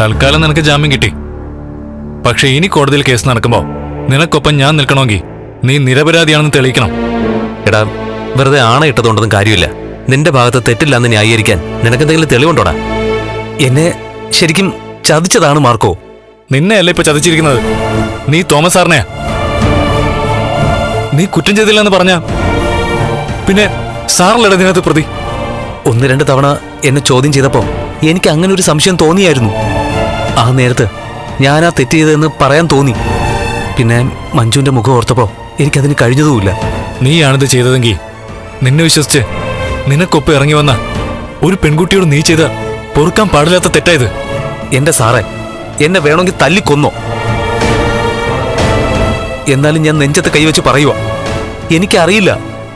തൽക്കാലം നിനക്ക് ജാമ്യം കിട്ടി. പക്ഷെ ഇനി കോടതിയിൽ കേസ് നടക്കുമ്പോ നിനക്കൊപ്പം ഞാൻ നിൽക്കണമെങ്കിൽ നീ നിരപരാധിയാണെന്ന് തെളിയിക്കണം. എടാ വെറുതെ ആണയിട്ടതുകൊണ്ടൊന്നും കാര്യമില്ല. നിന്റെ ഭാഗത്ത് തെറ്റില്ലാന്ന് ന്യായീകരിക്കാൻ നിനക്കെന്തെങ്കിലും തെളിവുണ്ടോടാ? എന്നെ ശരിക്കും ചതിച്ചതാണ് മാർക്കോ. നിന്നെയല്ല ഇപ്പൊ ചതിച്ചിരിക്കുന്നത്? നീ തോമസ് സാറിനെ നീ കുറ്റം ചെയ്തില്ലെന്ന് പറഞ്ഞ? പിന്നെ സാറിലട ഇതിനകത്ത് പ്രതി. ഒന്ന് രണ്ട് തവണ എന്നെ ചോദ്യം ചെയ്തപ്പോ എനിക്ക് അങ്ങനെ ഒരു സംശയം തോന്നിയായിരുന്നു. ആ നേരത്ത് ഞാനാ തെറ്റ് ചെയ്തതെന്ന് പറയാൻ തോന്നി. പിന്നെ മഞ്ജുവിന്റെ മുഖം ഓർത്തപ്പോ എനിക്കതിന് കഴിഞ്ഞതുമില്ല. നീയാണിത് ചെയ്തതെങ്കിൽ നിന്നെ വിശ്വസിച്ച് നിനക്കൊപ്പം ഇറങ്ങി വന്ന ഒരു പെൺകുട്ടിയോട് നീ ചെയ്ത പൊറുക്കാൻ പാടില്ലാത്ത തെറ്റായത്. എന്റെ സാറേ എന്നെ വേണമെങ്കിൽ തല്ലിക്കൊന്നോ എന്നാലും ഞാൻ നെഞ്ചത്ത് കൈവച്ച് പറയുക എനിക്കറിയില്ല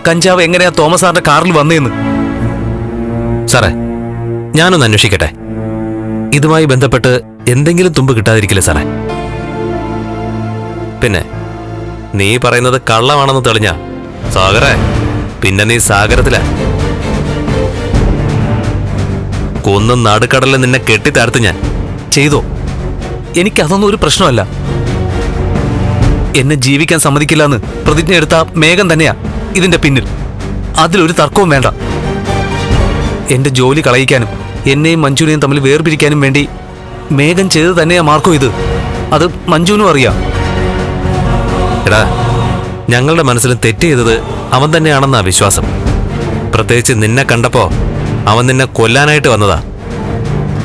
കഞ്ചാവ് എങ്ങനെയാ തോമസ് സാറിന്റെ കാറിൽ വന്നേന്ന്. സാറേ ഞാനൊന്ന് അന്വേഷിക്കട്ടെ. ഇതുമായി ബന്ധപ്പെട്ട് എന്തെങ്കിലും തുമ്പ് കിട്ടാതിരിക്കില്ല സാറേ? പിന്നെ നീ പറയുന്നത് കള്ളമാണെന്ന് തെളിഞ്ഞ? സാഗറേ പിന്നെ നീ സാഗരത്തില. കൊന്ന് നടുക്കടലിൽ നിന്നെ കെട്ടിത്താഴ്ത്ത് ഞാൻ. ചെയ്തോ? എനിക്കതൊന്നും ഒരു പ്രശ്നമല്ല. എന്നെ ജീവിക്കാൻ സമ്മതിക്കില്ല എന്ന് പ്രതിജ്ഞ എടുത്ത മേഘം തന്നെയാ ഇതിന്റെ പിന്നിൽ. അതിലൊരു തർക്കവും വേണ്ട. എന്റെ ജോലി കളയിക്കാനും എന്നെയും മഞ്ജുവിനെയും തമ്മിൽ വേർപിരിക്കാനും വേണ്ടി മേഘം ചെയ്ത് തന്നെയാ മാർക്കോ ഇത്. അത് മഞ്ജുവിനും അറിയാം. എടാ ഞങ്ങളുടെ മനസ്സിൽ തെറ്റ് ചെയ്തത് അവൻ തന്നെയാണെന്നാ വിശ്വാസം. പ്രത്യേകിച്ച് നിന്നെ കണ്ടപ്പോ അവൻ നിന്നെ കൊല്ലാനായിട്ട് വന്നതാ.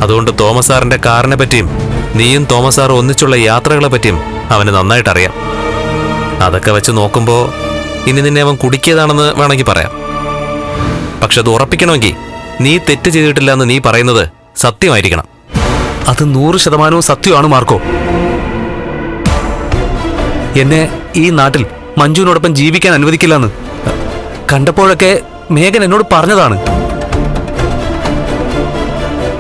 അതുകൊണ്ട് തോമസ് സാറിന്റെ കാറിനെ പറ്റിയും നീയും തോമസ് സാറും ഒന്നിച്ചുള്ള യാത്രകളെ പറ്റിയും അവന് നന്നായിട്ട് അറിയാം അതൊക്കെ വെച്ച് നോക്കുമ്പോൾ ഇനി നിന്നെ അവൻ കുടുക്കിയതാണെന്ന് വേണമെങ്കിൽ പറയാം. പക്ഷെ അത് ഉറപ്പിക്കണമെങ്കിൽ നീ തെറ്റ് ചെയ്തിട്ടില്ല എന്ന് നീ പറയുന്നത് സത്യമായിരിക്കണം. അത് നൂറ് ശതമാനവും സത്യമാണ് മാർക്കോ. എന്നെ ഈ നാട്ടിൽ മഞ്ജുവിനോടൊപ്പം ജീവിക്കാൻ അനുവദിക്കില്ലെന്ന്. കണ്ടപ്പോഴൊക്കെ മേഘൻ എന്നോട് പറഞ്ഞതാണ്.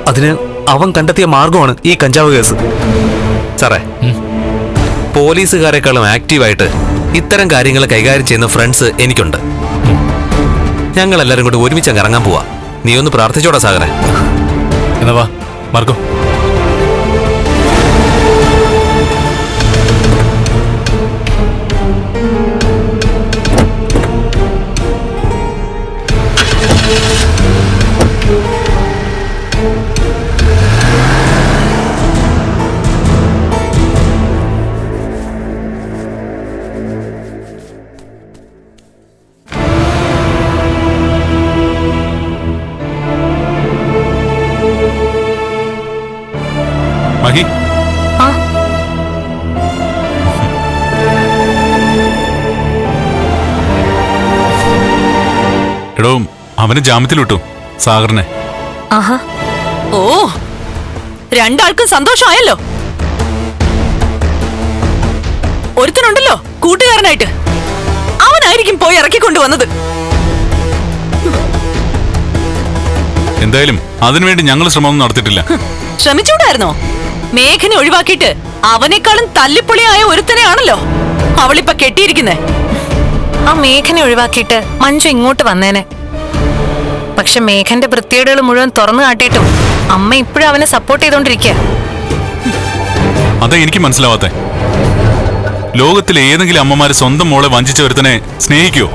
അതിന് അവൻ കണ്ടെത്തിയ മാർഗമാണ് ഈ കഞ്ചാവ് കേസ്. സാറേ പോലീസുകാരെക്കാളും ആക്റ്റീവായിട്ട് ഇത്തരം കാര്യങ്ങൾ കൈകാര്യം ചെയ്യുന്ന ഫ്രണ്ട്സ് എനിക്കുണ്ട്. ഞങ്ങൾ എല്ലാവരും കൂടി ഒരുമിച്ച് അങ്ങ് ഇറങ്ങാൻ പോവാ. നീ ഒന്ന് പ്രാർത്ഥിച്ചോടാ സാഗറെ എന്നാ വാ മാർക്കോ. മഹി ആ എടോ അവന് ജാമ്യത്തിൽ വിട്ടു സാഗറിനെ. ആഹാ. ഓ രണ്ടാൾക്കും സന്തോഷമായല്ലോ. ഒരുത്തനുണ്ടല്ലോ കൂട്ടുകാരനായിട്ട്. അവനായിരിക്കും പോയി ഇറക്കിക്കൊണ്ടുവന്നത് എന്തായാലും അതിനുവേണ്ടി ഞങ്ങൾ ശ്രമമൊന്നും നടത്തിയിട്ടില്ല. ശ്രമിച്ചൂടായിരുന്നോ മേഘനെ ഒഴിവാക്കിയിട്ട് അവനേക്കാളും തല്ലിപ്പൊളിയായ ഒരുത്തനെയാണല്ലോ അവളിപ്പ കെട്ടിയിരിക്കുന്നേ. ആ മേഘനെ ഒഴിവാക്കിയിട്ട് മഞ്ജു ഇങ്ങോട്ട് വന്നേനെ. പക്ഷെ മേഘന്റെ വൃത്തിയേടുകൾ മുഴുവൻ തുറന്നു കാട്ടിയിട്ടും അമ്മ ഇപ്പോഴും അവനെ സപ്പോർട്ട് ചെയ്തോണ്ടിരിക്കുക അതെ എനിക്ക് മനസ്സിലാവാത്തെ. ലോകത്തിലെ ഏതെങ്കിലും അമ്മമാര് സ്വന്തം മോളെ വഞ്ചിച്ച ഒരുത്തനെ സ്നേഹിക്കോ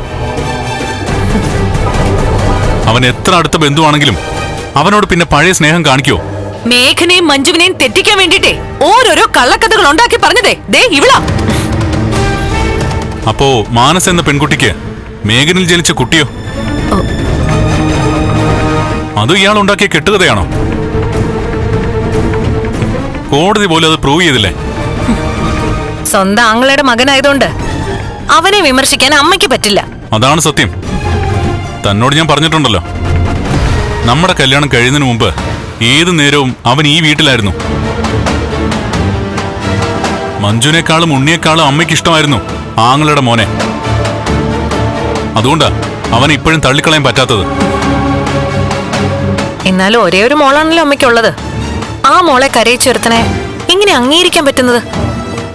അവൻ എത്ര അടുത്ത ബന്ധുവാണെങ്കിലും അവനോട് പിന്നെ പഴയ സ്നേഹം കാണിക്കോ മേഘനെയും മഞ്ജുവിനെയും തെറ്റിക്കാൻ വേണ്ടിട്ടേ ഓരോരോ കള്ളക്കഥകൾ ഉണ്ടാക്കി പറഞ്ഞതേ. ദേ ഇവിള. അപ്പോ മാനസ് എന്ന പെൺകുട്ടിക്ക് മേഘനിൽ ജനിച്ച കുട്ടിയോ? അത് ഇയാൾ ഉണ്ടാക്കിയ കെട്ടുകഥയാണോ? കോടതി പോലും അത് പ്രൂവ് ചെയ്തില്ലേ? സ്വന്തം ആങ്ങളയുടെ മകനായതുകൊണ്ട് അവനെ വിമർശിക്കാൻ അമ്മയ്ക്ക് പറ്റില്ല. അതാണ് സത്യം. തന്നോട് ഞാൻ പറഞ്ഞിട്ടുണ്ടല്ലോ. നമ്മുടെ കല്യാണം കഴിയുന്നതിന് മുമ്പ് ഏത് നേരവും അവൻ ഈ വീട്ടിലായിരുന്നു. മഞ്ജുനേക്കാളും ഉണ്ണിയേക്കാളും അമ്മയ്ക്ക് ഇഷ്ടമായിരുന്നു ആങ്ങളുടെ മോനെ. അതുകൊണ്ടാ അവൻ ഇപ്പോഴും തള്ളിക്കളയാൻ പറ്റാത്തത്. എന്നാലും ഒരേ ഒരു മോളാണല്ലോ അമ്മയ്ക്കുള്ളത്. ആ മോളെ കരയിച്ചൊരുത്തനെ എങ്ങനെ അംഗീകരിക്കാൻ പറ്റുന്നത്?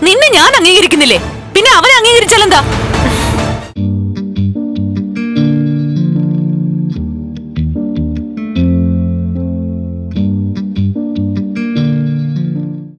നിന്നെ ഞാൻ അംഗീകരിക്കുന്നില്ലേ? പിന്നെ അവനെ അംഗീകരിച്ചാലെന്താ?